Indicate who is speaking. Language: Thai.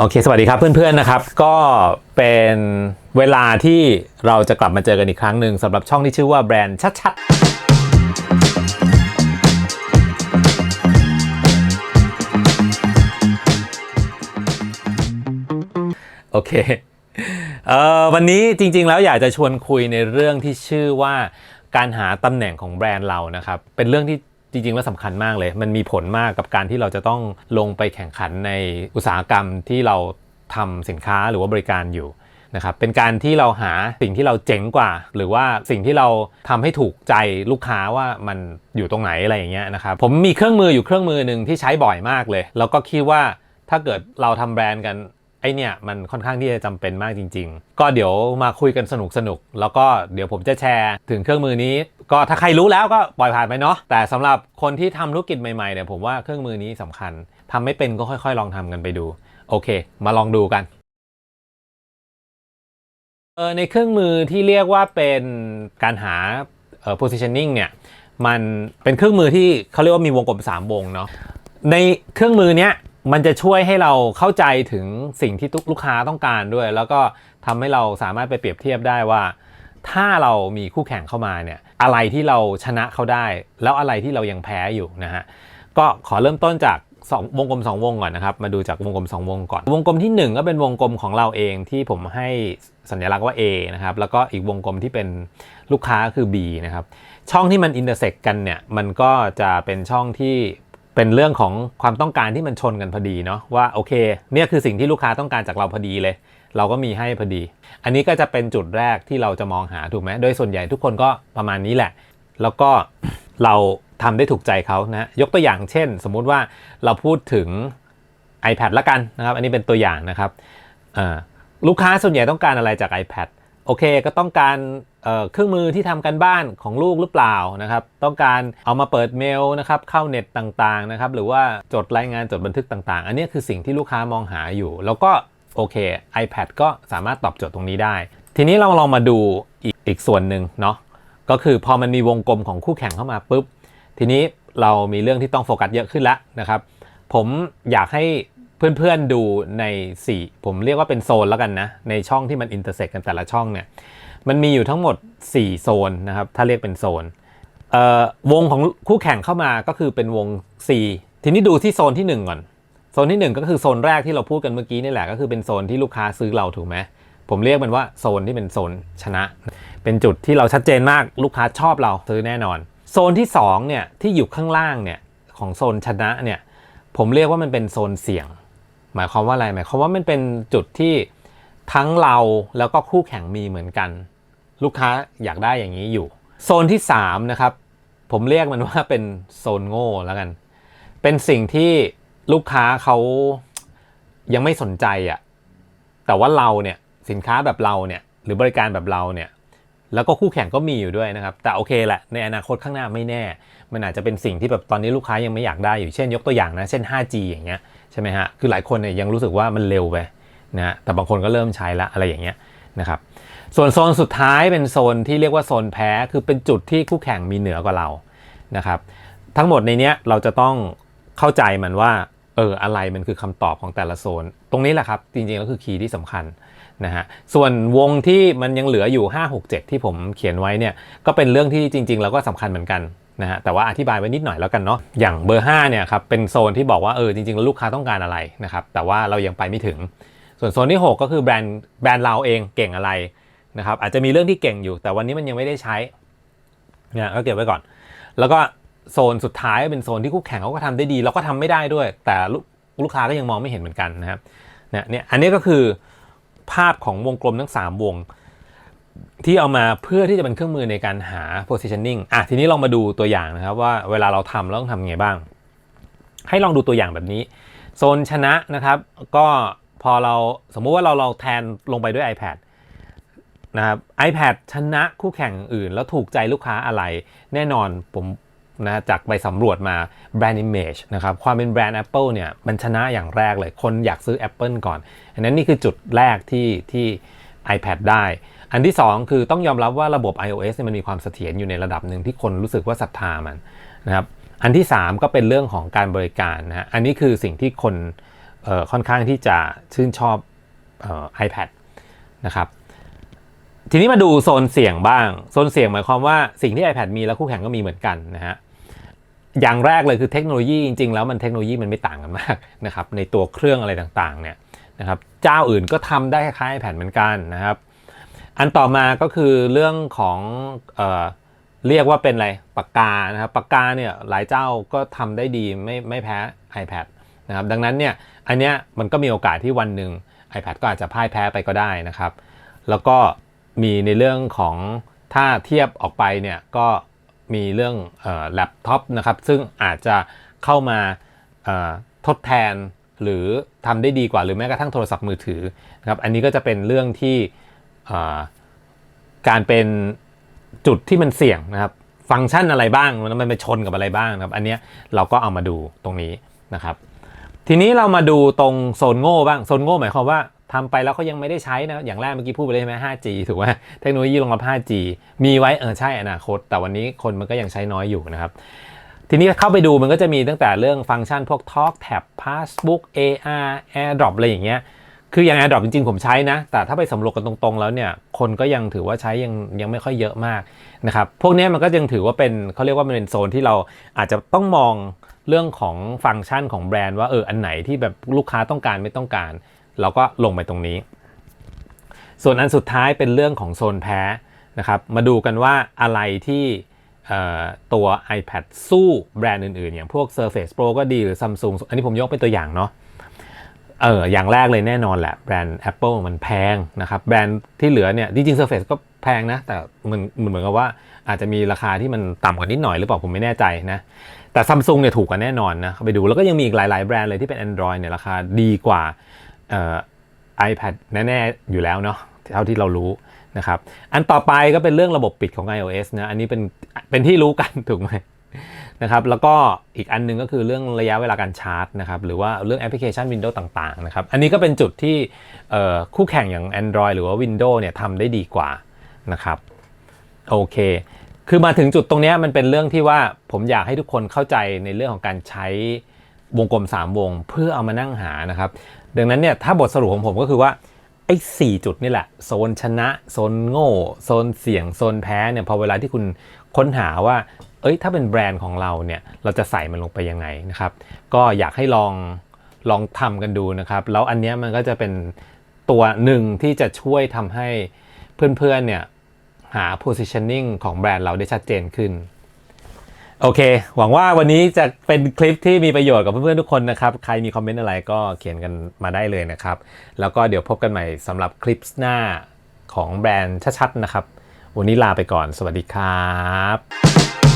Speaker 1: โอเค สวัสดีครับเพื่อนๆนะครับ ก็เป็นเวลาที่เราจะกลับมาเจอกันอีกครั้งหนึ่งสำหรับช่องที่ชื่อว่าแบรนด์ชัดๆ โอเคเอ่อวันนี้จริงๆ แล้วอยากจะชวนคุยในเรื่องที่ชื่อว่าการหาตำแหน่งของแบรนด์เรานะครับ เป็นเรื่องที่ จริงๆแล้วสำคัญมากเลย มันมีผลมากกับการที่เราจะต้องลงไปแข่งขันในอุตสาหกรรมที่เราทำสินค้าหรือว่าบริการอยู่นะครับเป็นการที่เราหาสิ่งที่เราเจ๋งกว่า หรือว่าสิ่งที่เราทำให้ถูกใจลูกค้าว่ามันอยู่ตรงไหนอะไรอย่างเงี้ยนะครับผมมีเครื่องมืออยู่เครื่องมือหนึ่งที่ใช้บ่อยมากเลย แล้วก็คิดว่าถ้าเกิดเราทำแบรนด์กัน ไอเนี่ยมันค่อนข้างที่จะจำเป็นมากจริง ๆ ก็เดี๋ยวมาคุยกันสนุกสนุกแล้วก็เดี๋ยวผมจะแชร์ถึงเครื่องมือนี้ ก็ถ้าใครรู้แล้วก็ปล่อยผ่านไปเนาะแต่สำหรับคนที่ทำธุรกิจใหม่ๆเนี่ยผมว่าเครื่องมือนี้สำคัญทำไม่เป็นก็ค่อย ๆ ลองทำกันไปดู โอเค มาลองดูกันเออในเครื่องมือที่เรียกว่าเป็นการหาเอ่อ positioning เนี่ยมันเป็นเครื่องมือที่เขาเรียกว่ามีวงกลมสามวงเนาะในเครื่องมือเนี้ย มันจะช่วยให้เราเข้าใจถึงสิ่งที่ทุกลูกค้าต้องการด้วย แล้วก็ทำให้เราสามารถไปเปรียบเทียบได้ว่า ถ้าเรามีคู่แข่งเข้ามาเนี่ยอะไรที่เราชนะเขาได้ แล้วอะไรที่เรายังแพ้อยู่นะฮะก็ขอเริ่มต้นจากสองวงกลม 2 วงก่อนนะครับ มาดูจากวงกลม 2 วงก่อน วงกลมที่ 1 ก็เป็นวงกลมของเราเองที่ผมให้สัญลักษณ์ว่า A นะครับ แล้วก็อีกวงกลมที่เป็นลูกค้าคือ B นะครับ ช่องที่มันอินเตอร์เซ็กกันเนี่ย มันก็จะเป็นช่องที่ เป็นเรื่องของความต้องการที่มันชนกันพอดีเนาะว่าโอเคเนี่ยคือสิ่งที่ลูกค้าต้องการจากเราพอดีเลย เราก็มีให้พอดี อันนี้ก็จะเป็นจุดแรกที่เราจะมองหาถูกไหมโดยส่วนใหญ่ทุกคนก็ประมาณนี้แหละ แล้วก็เราทำได้ถูกใจเขานะยกตัวอย่างเช่น สมมุติว่าเราพูดถึง iPad ละกันนะครับ อันนี้เป็นตัวอย่างนะครับลูกค้าส่วนใหญ่ต้องการอะไรจาก iPad โอเคก็ต้องการเเครื่องมือที่ทำกันบ้านของลูกหรือเปล่านะครับ ต้องการเอามาเปิดเมลนะครับเข้าเน็ตต่างๆนะครับหรือว่าจดรายงานจดบันทึกต่าง ๆ อันนี้คือสิ่งที่ลูกค้ามองหาอยู่ แล้วก็โอเค iPad ก็สามารถตอบโจทย์ตรงนี้ได้ ทีนี้เราลองมาดูอีกอีกส่วนหนึ่งเนาะก็คือพอมันมีวงกลมของคู่แข่งเข้ามาปุ๊บ ทีนี้เรามีเรื่องที่ต้องโฟกัสเยอะขึ้นแล้วนะครับ ผมอยากให้ เพื่อนๆดูใน 4 ผมเรียกว่าเป็นโซนแล้วกันนะ ในช่องที่มันอินเตอร์เซ็กกันแต่ละช่องเนี่ย มันมีอยู่ทั้งหมด 4 โซนนะครับ ถ้าเรียกเป็นโซนวงของคู่แข่งเข้ามาก็คือเป็นวง C ทีนี้ดูที่โซนที่ 1 ก่อน โซนที่ 1 ก็คือโซนแรกที่เราพูดกันเมื่อกี้นี่แหละ ก็คือเป็นโซนที่ลูกค้าซื้อเราถูกไหมผมเรียกมันว่าโซนที่เป็นโซนชนะ เป็นจุดที่เราชัดเจนมากลูกค้าชอบเราซื้อแน่นอน โซนที่2เนี่ยที่อยู่ข้างล่างเนี่ยของโซนชนะเนี่ยผมเรียกว่ามันเป็นโซนเสี่ยง หมายความว่าอะไรหมายความว่ามันเป็นจุดที่ทั้งเราแล้วก็คู่แข่งมีเหมือนกัน ลูกค้าอยากได้อย่างนี้อยู่ โซนที่3นะครับผมเรียกมันว่าเป็นโซนโง่แล้วกัน เป็นสิ่งที่ลูกค้าเขายังไม่สนใจอะ่ะแต่ว่าเราเนี่ยสินค้าแบบเราเนี่ยหรือบริการแบบเราเนี่ย แล้วก็คู่แข่งก็มีอยู่ด้วยนะครับ แต่โอเคแหละ ในอนาคตข้างหน้าไม่แน่ มันอาจจะเป็นสิ่งที่แบบตอนนี้ลูกค้ายังไม่อยากได้อยู่ เช่นยกตัวอย่างนะ เช่น 5G อย่างเงี้ยใช่ไหมฮะ คือหลายคนเนี่ยยังรู้สึกว่ามันเร็วไปนะฮะแต่บางคนก็เริ่มใช้ละอะไรอย่างเงี้ยนะครับ ส่วนโซนสุดท้ายเป็นโซนที่เรียกว่าโซนแพ้ คือเป็นจุดที่คู่แข่งมีเหนือกว่าเรานะครับ ทั้งหมดในเนี้ยเราจะต้องเข้าใจมันว่าเอออะไรมันคือคำตอบของแต่ละโซน ตรงนี้แหละครับ จริงๆก็คือคีย์ที่สำคัญ นะฮะส่วนวงที่มันยังเหลืออยู่ 5 6 7 ที่ผมเขียนไว้เนี่ยก็เป็นเรื่องที่จริง ๆ แล้วก็สำคัญเหมือนกันนะฮะแต่ว่าอธิบายไว้นิดหน่อยแล้วกันเนาะอย่างเบอร์5เนี่ยครับเป็นโซนที่บอกว่าเออจริงๆแล้วลูกค้าต้องการอะไรนะครับแต่ว่าเรายังไปไม่ถึง ส่วนโซนที่ 6 ก็คือแบรนด์แบรนด์เราเองเก่งอะไรนะครับอาจจะมีเรื่องที่เก่งอยู่ แต่วันนี้มันยังไม่ได้ใช้เนี่ยก็เก็บไว้ก่อน แล้วก็โซนสุดท้ายเป็นโซนที่คู่แข่งเขาก็ทำได้ดี เราก็ทำไม่ได้ด้วย แต่ลูกลูกค้าก็ยังมองไม่เห็นเหมือนกันนะครับเนี่ยเนี่ยอันนี้ก็คือ ภาพของวงกลมทั้ง 3 วง ที่เอามาเพื่อที่จะเป็นเครื่องมือในการหา positioning อะทีนี้ลองมาดูตัวอย่างนะครับว่าเวลาเราทำเราต้องทำไงบ้าง ให้ลองดูตัวอย่างแบบนี้ โซนชนะนะครับ ก็พอเราสมมุติว่าเราเราแทนลงไปด้วย iPad นะครับ iPad ชนะคู่แข่งอื่น แล้วถูกใจลูกค้าอะไร แน่นอนผม นะจากไปสำรวจมาแบรนด์ image นะครับความเป็นแบรนด์ Apple เนี่ยมันชนะอย่างแรกเลย คนอยากซื้อ Apple ก่อน อันนั้นนี่คือจุดแรกที่ที่ iPad ได้ อันที่ 2 คือต้องยอมรับว่าระบบ iOS เนี่ยมันมีความเสถียรอยู่ในระดับหนึ่งที่คนรู้สึกว่าศรัทธามันนะครับอันที่ 3 ก็เป็นเรื่องของการบริการนะฮะอันนี้คือสิ่งที่คนค่อนข้างที่จะชื่นชอบเอ่อ iPad นะครับทีนี้มาดูโซนเสี่ยงบ้าง โซนเสี่ยงหมายความว่าสิ่งที่ iPad มีแล้วคู่แข่งก็มีเหมือนกันนะฮะ อย่างแรกเลยคือเทคโนโลยีจริงๆ แล้วมันเทคโนโลยีมันไม่ต่างกันมากนะครับในตัวเครื่องอะไรต่างๆเนี่ยนะครับเจ้าอื่นก็ทำได้คล้ายๆ iPad เหมือนกันนะครับ อันต่อมาก็คือเรื่องของเอ่อเรียกว่าเป็นอะไรปากกานะครับปากกาเนี่ยหลายเจ้าก็ทำได้ดีไม่ไม่แพ้ iPad นะครับดังนั้นเนี่ยอันเนี้ยมันก็มีโอกาสที่วันหนึ่ง iPad ก็อาจจะพ่ายแพ้ไปก็ได้นะครับ แล้วก็มีในเรื่องของถ้าเทียบออกไปเนี่ยก็ มีเรื่องแล็ปท็อปนะครับซึ่งอาจจะเข้ามาทดแทนหรือทำได้ดีกว่าหรือแม้กระทั่งโทรศัพท์มือถือนะครับอันนี้ก็จะเป็นเรื่องที่การเป็นจุดที่มันเสี่ยงนะครับ ฟังก์ชันอะไรบ้างมันมันไปชนกับอะไรบ้างนะครับ อันนี้เราก็เอามาดูตรงนี้นะครับ ทีนี้เรามาดูตรงโซนโง่บ้างโซนโง่หมายความว่า ทำไปแล้วเขายังไม่ได้ใช้นะ อย่างแรกเมื่อกี้พูดไปเลยใช่ไหม 5G ถูกไหมเทคโนโลยีรองรับ 5G มีไว้เออใช่อนาคต แต่วันนี้คนมันก็ยังใช้น้อยอยู่นะครับ ทีนี้เข้าไปดูมันก็จะมีตั้งแต่เรื่องฟังก์ชันพวก Talk Tab Passbook AR AirDrop อะไรอย่างเงี้ย คืออย่าง AirDrop จริงๆ ผมใช้นะ แต่ถ้าไปสำรวจกันตรงๆ แล้วเนี่ย คนก็ยังถือว่าใช้ยังยังไม่ค่อยเยอะมากนะครับ พวกนี้มันก็ยังถือว่าเป็นเขาเรียกว่ามันเป็นโซนที่เราอาจจะต้องมองเรื่องของฟังก์ชันของแบรนด์ว่าเอออันไหนที่แบบลูกค้าต้องการไม่ต้องการ เราก็ลงไปตรงนี้ ส่วนอันสุดท้ายเป็นเรื่องของโซนแพ้นะครับ มาดูกันว่าอะไรที่ตัว iPad สู้แบรนด์อื่นๆ อย่างพวก Surface Pro ก็ดีหรือ Samsung อันนี้ผมยกเป็นตัวอย่างเนาะเอออย่างแรกเลยแน่นอนแหละ แบรนด์ Apple มันแพงนะครับ แบรนด์ที่เหลือเนี่ย จริงๆ Surface ก็แพงนะ แต่มันมันเหมือนกับว่าอาจจะมีราคาที่มันต่ำกว่านิดหน่อยหรือเปล่าผมไม่แน่ใจนะ แต่ซัมซุงเนี่ยถูกกว่าแน่นอนนะไปดูแล้วก็ยังมีอีกหลายๆ แบรนด์เลยที่เป็น Android เนี่ยราคาดีกว่า iPad แน่ๆอยู่แล้วเนาะเท่าที่เรารู้นะครับ อันต่อไปก็เป็นเรื่องระบบปิดของ iOS นะ อันนี้เป็นเป็นที่รู้กันถูกไหมนะครับ แล้วก็อีกอันหนึงก็คือเรื่องระยะเวลาการชาร์จนะครับ หรือว่าเรื่องแอปพลิเคชัน Windows ต่างๆนะครับ อันนี้ก็เป็นจุดที่คู่แข่งอย่าง Android หรือว่า Windows เนี่ยทำได้ดีกว่านะครับโอเค คือมาถึงจุดตรงนี้มันเป็นเรื่องที่ว่าผมอยากให้ทุกคนเข้าใจในเรื่องของการใช้วงกลม 3 วง เพื่อเอามานั่งหานะครับ ดังนั้นเนี่ยถ้าบทสรุปของผมก็คือว่าไอ้สจุดนี่แหละ โซนชนะ โซนโง่ โซนเสี่ยง โซนแพ้เนี่ยพอเวลาที่คุณค้นหาว่า เอ้ยถ้าเป็นแบรนด์ของเราเนี่ยเราจะใส่มันลงไปยังไงนะครับ ก็อยากให้ลองลองทำกันดูนะครับ แล้วอันนี้มันก็จะเป็นตัวหนึ่งที่จะช่วยทำให้เพื่อนๆเนี่ยหา positioning ของแบรนด์เราได้ชัดเจนขึ้น โอเค หวังว่าวันนี้จะเป็นคลิปที่มีประโยชน์กับเพื่อนๆทุกคนนะครับ ใครมีคอมเมนต์อะไรก็เขียนกันมาได้เลยนะครับ แล้วก็เดี๋ยวพบกันใหม่สำหรับคลิปหน้าของแบรนด์ชัดๆนะครับ วันนี้ลาไปก่อน สวัสดีครับ